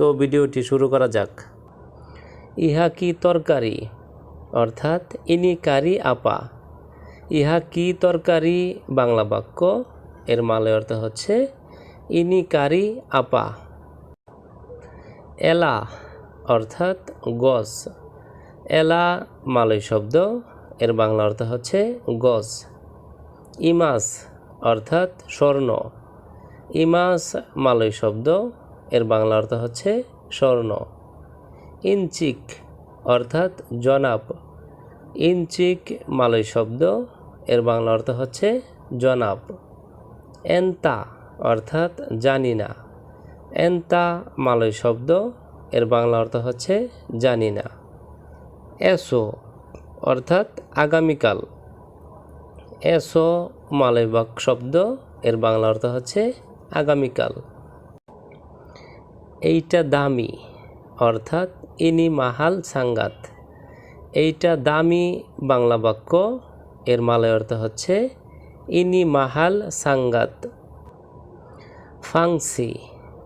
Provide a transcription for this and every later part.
তো ভিডিওটি শুরু করা যাক। ইহা কি তরকারি? অর্থাৎ, ইনি কারি আপা। ইহা কি তরকারি? বাংলা বাক্য। এর মালয় অর্থ হচ্ছে, ইনি কারি আপা। এলা অর্থাৎ গস। এলা মালয় শব্দ। এর বাংলা অর্থ হচ্ছে গস। ইমাস অর্থাৎ স্বর্ণ। ইমাস মালয় শব্দ। এর বাংলা অর্থ হচ্ছে স্বর্ণ। ইনচিক অর্থাৎ জনাব। ইনচিক মালয় শব্দ, এর বাংলা অর্থ হচ্ছে জনাব। এন্তা অর্থাৎ জানি না। এন্তা মালয় শব্দ, এর বাংলা অর্থ হচ্ছে জানি না। এসো অর্থাৎ আগামীকাল। এসো মালয় বাক শব্দ, এর বাংলা অর্থ হচ্ছে আগামীকাল। এইটা দামি, অর্থাৎ ইনি মাহাল সাঙ্গাত এইটা দামি বাংলা বাক্য, এর মালয় অর্থ হচ্ছে ইনি মাহাল সাঙ্গাত ফাংসি,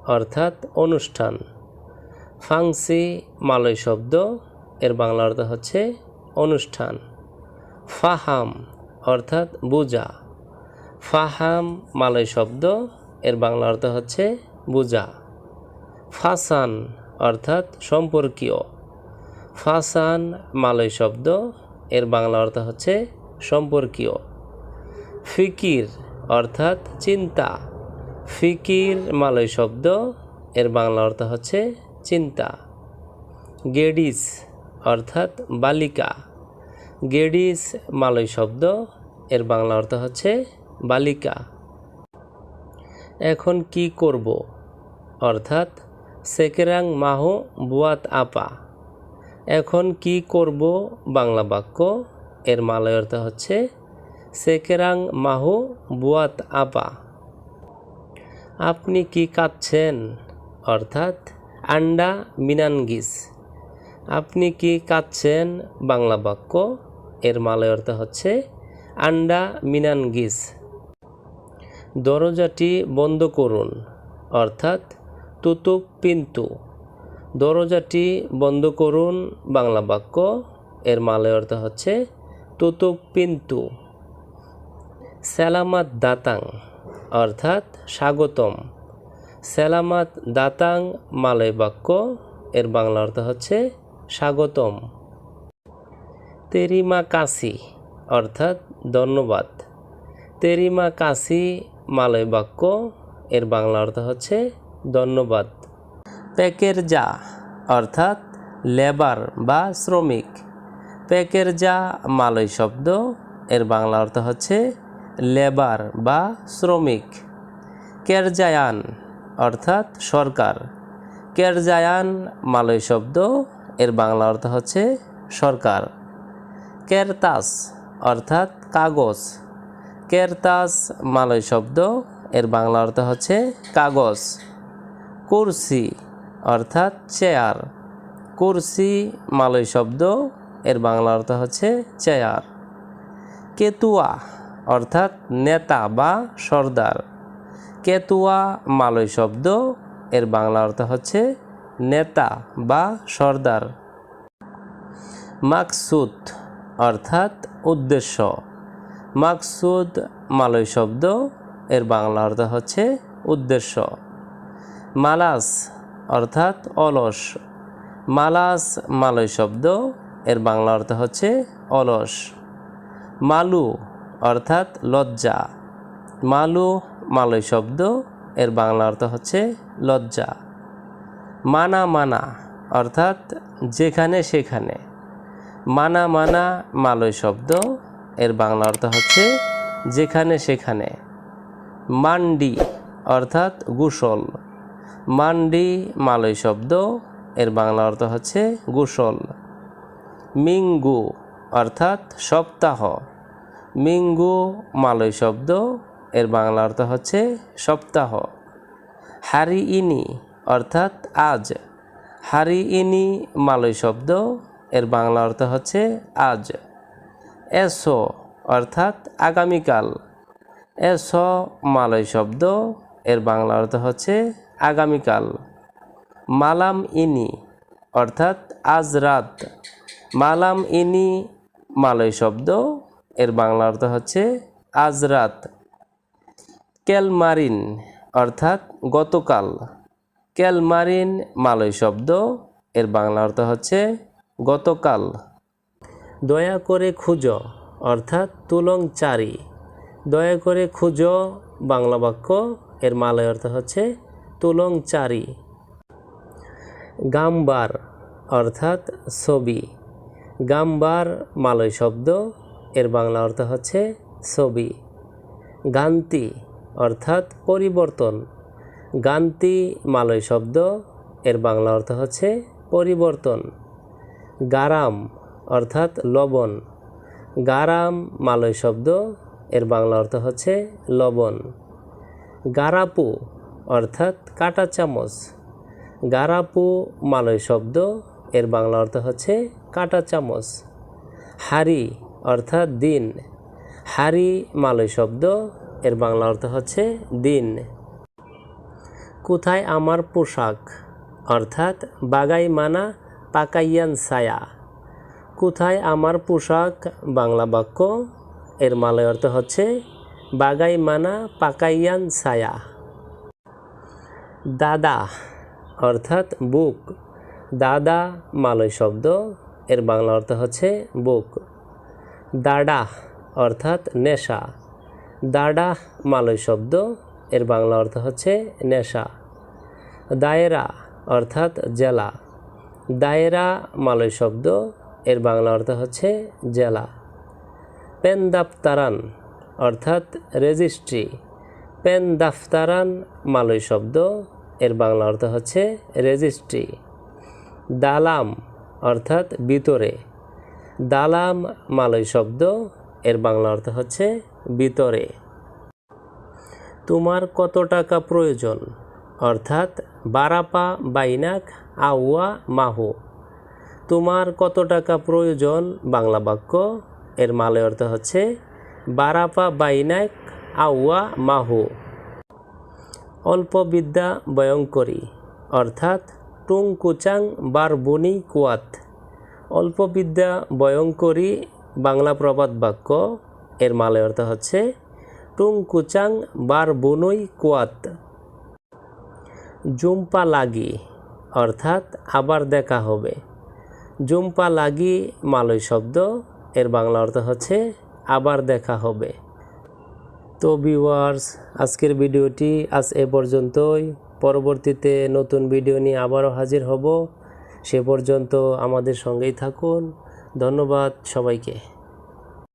অর্থাৎ অনুষ্ঠান। ফাংসি মালয় শব্দ, এর বাংলা অর্থ হচ্ছে অনুষ্ঠান। ফাহাম, অর্থাৎ বুজা। ফাহাম মালয় শব্দ, এর বাংলা অর্থ হচ্ছে বুজা। ফাসান অর্থাৎ সম্পর্কীয়। ফাসান মালয় শব্দ, এর বাংলা অর্থ হচ্ছে সম্পর্কীয়। ফিকির অর্থাৎ চিন্তা। ফিকির মালয় শব্দ, এর বাংলা অর্থ হচ্ছে চিন্তা। গেডিস অর্থাৎ বালিকা। গেডিস মালয় শব্দ, এর বাংলা অর্থ হচ্ছে বালিকা। এখন কি করব? অর্থাৎ সেকেরাং মাহো বুয়াত আপা। এখন কি করব বাংলা বাক্য? এর মালয় অর্থ হচ্ছে, সেকেরাং মাহো বুয়াত আপা। আপনি কি কাঁদছেন? অর্থাৎ, আন্ডা মিনানগিস। আপনি কি কাঁদছেন? বাংলা বাক্য। এর মালয় অর্থ হচ্ছে, আন্ডা মিনানগিস। দরজাটি বন্ধ করুন। অর্থাৎ তুতুপ পিন্তু। দরজাটি বন্ধ করুন, বাংলা বাক্য। এর মালয় অর্থ হচ্ছে তুতুপ পিন্তু। সালামাত দাতাং, অর্থাৎ স্বাগতম। সালামাত দাতাং মালয় বাক্য, এর বাংলা অর্থ হচ্ছে স্বাগতম। তেরিমা কাশি অর্থাৎ ধন্যবাদ। তেরিমা কাশি মালয় বাক্য, এর বাংলা অর্থ হচ্ছে ধন্যবাদ। প্যাকের যা অর্থাৎ লেবার বা শ্রমিক। প্যাকের যা মালয় শব্দ, এর বাংলা অর্থ হচ্ছে লেবার বা শ্রমিক। কেরজায়ান অর্থাৎ সরকার। কেরজায়ান মালয় শব্দ, এর বাংলা অর্থ হচ্ছে সরকার। কেরতাস অর্থাৎ কাগজ। কেরতাস মালয় শব্দ, এর বাংলা অর্থ হচ্ছে কাগজ। কুরসি, অর্থাৎ চেয়ার। কুরসি, মালয় শব্দ, এর বাংলা অর্থ হচ্ছে চেয়ার। কেতুয়া, অর্থাৎ নেতা বা সর্দার। কেতুয়া, মালয় শব্দ, এর বাংলা অর্থ হচ্ছে নেতা বা সর্দার। মাকসুদ, অর্থাৎ উদ্দেশ্য। মাকসুদ, মালয় শব্দ, এর বাংলা অর্থ হচ্ছে উদ্দেশ্য। মালাস অর্থাৎ অলস। মালাস, মালয় শব্দ, এর বাংলা অর্থ হচ্ছে অলস। মালু অর্থাৎ লজ্জা। মালু, মালয় শব্দ, এর বাংলা অর্থ হচ্ছে লজ্জা। মানা মানা অর্থাৎ যেখানে, সেখানে। মানা মানা, মালয় শব্দ, এর বাংলা অর্থ হচ্ছে যেখানে, সেখানে। মান্ডি অর্থাৎ গুসল। মান্ডি মালয় শব্দ, এর বাংলা অর্থ হচ্ছে গোসল। মিঙ্গু অর্থাৎ সপ্তাহ। মিঙ্গু মালয় শব্দ, এর বাংলা অর্থ হচ্ছে সপ্তাহ। হারি ইনি অর্থাৎ আজ। হারি ইনি মালয় শব্দ, এর বাংলা অর্থ হচ্ছে আজ। এসো অর্থাৎ আগামীকাল। এসো মালয় শব্দ, এর বাংলা অর্থ হচ্ছে আগামীকাল। মালাম ইনি, অর্থাৎ আজ রাত। মালাম ইনি, মালয় শব্দ, এর বাংলা অর্থ হচ্ছে আজ রাত। ক্যালমারিন, অর্থাৎ গতকাল। ক্যালমারিন, মালয় শব্দ, এর বাংলা অর্থ হচ্ছে গতকাল। দয়া করে খুঁজো, অর্থাৎ তুলং চারি। দয়া করে খুঁজো, বাংলা বাক্য, এর মালয় অর্থ হচ্ছে তুলং চারি গাম্বার অর্থাৎ ছবি। গাম্বার মালয় শব্দ, এর বাংলা অর্থ হচ্ছে ছবি। গান্তি অর্থাৎ পরিবর্তন। গান্তি মালয় শব্দ, এর বাংলা অর্থ হচ্ছে পরিবর্তন। গারাম অর্থাৎ লবণ। গারাম মালয় শব্দ, এর বাংলা অর্থ হচ্ছে লবণ। গারাপু অর্থাৎ কাটা চামচ। গারাপু মালয় শব্দ, এর বাংলা অর্থ হচ্ছে কাটা চামচ। হারি অর্থাৎ দিন। হারি মালয় শব্দ, এর বাংলা অর্থ হচ্ছে দিন। কোথায় আমার পোশাক? অর্থাৎ বাগাই মানা পাকাইয়ান ছায়া। কোথায় আমার পোশাক? বাংলা বাক্য, এর মালয় অর্থ হচ্ছে বাগাই মানা পাকাইয়ান ছায়া। দাদা, অর্থাৎ বুক। দাদা, মালয় শব্দ, এর বাংলা অর্থ হচ্ছে বুক। দাডা, অর্থাৎ নেশা। দাডা, মালয় শব্দ, এর বাংলা অর্থ হচ্ছে নেশা। দায়েরা, অর্থাৎ জেলা। দায়েরা, মালয় শব্দ, এর বাংলা অর্থ হচ্ছে জেলা। পেন দাফতারান অর্থাৎ রেজিস্ট্রি। পেন দাফতারান মালয় শব্দ এর বাংলা অর্থ হচ্ছে রেজিস্ট্রি দালাম অর্থাৎ ভিতরে। দালাম মালয় শব্দ, এর বাংলা অর্থ হচ্ছে ভিতরে। তোমার কত টাকা প্রয়োজন? অর্থাৎ বারাপা, বাইনাক, আউয়া, মাহু। তোমার কত টাকা প্রয়োজন? বাংলা বাক্য, এর মালয় অর্থ হচ্ছে বারাপা, বাইনাক, আউয়া, মাহু। অল্প বিদ্যা বয়ঙ্করী, অর্থাৎ টুং কুচাং বার বারবনি কুয়াত। অল্প বিদ্যা বয়ঙ্করী বাংলা প্রবাদ বাক্য, এর মালয় অর্থ হচ্ছে টুং কুচাং বার বুনুই কুয়াত। জুম্পা লাগি, অর্থাৎ আবার দেখা হবে। জুম্পা লাগি মালয় শব্দ, এর বাংলা অর্থ হচ্ছে আবার দেখা হবে। তো ভিউয়ার্স আজকের ভিডিওটি আজ এ পর্যন্তই। পরবর্তীতে নতুন ভিডিও নিয়ে আবারও হাজির হব। সে পর্যন্ত আমাদের সঙ্গেই থাকুন। ধন্যবাদ সবাইকে।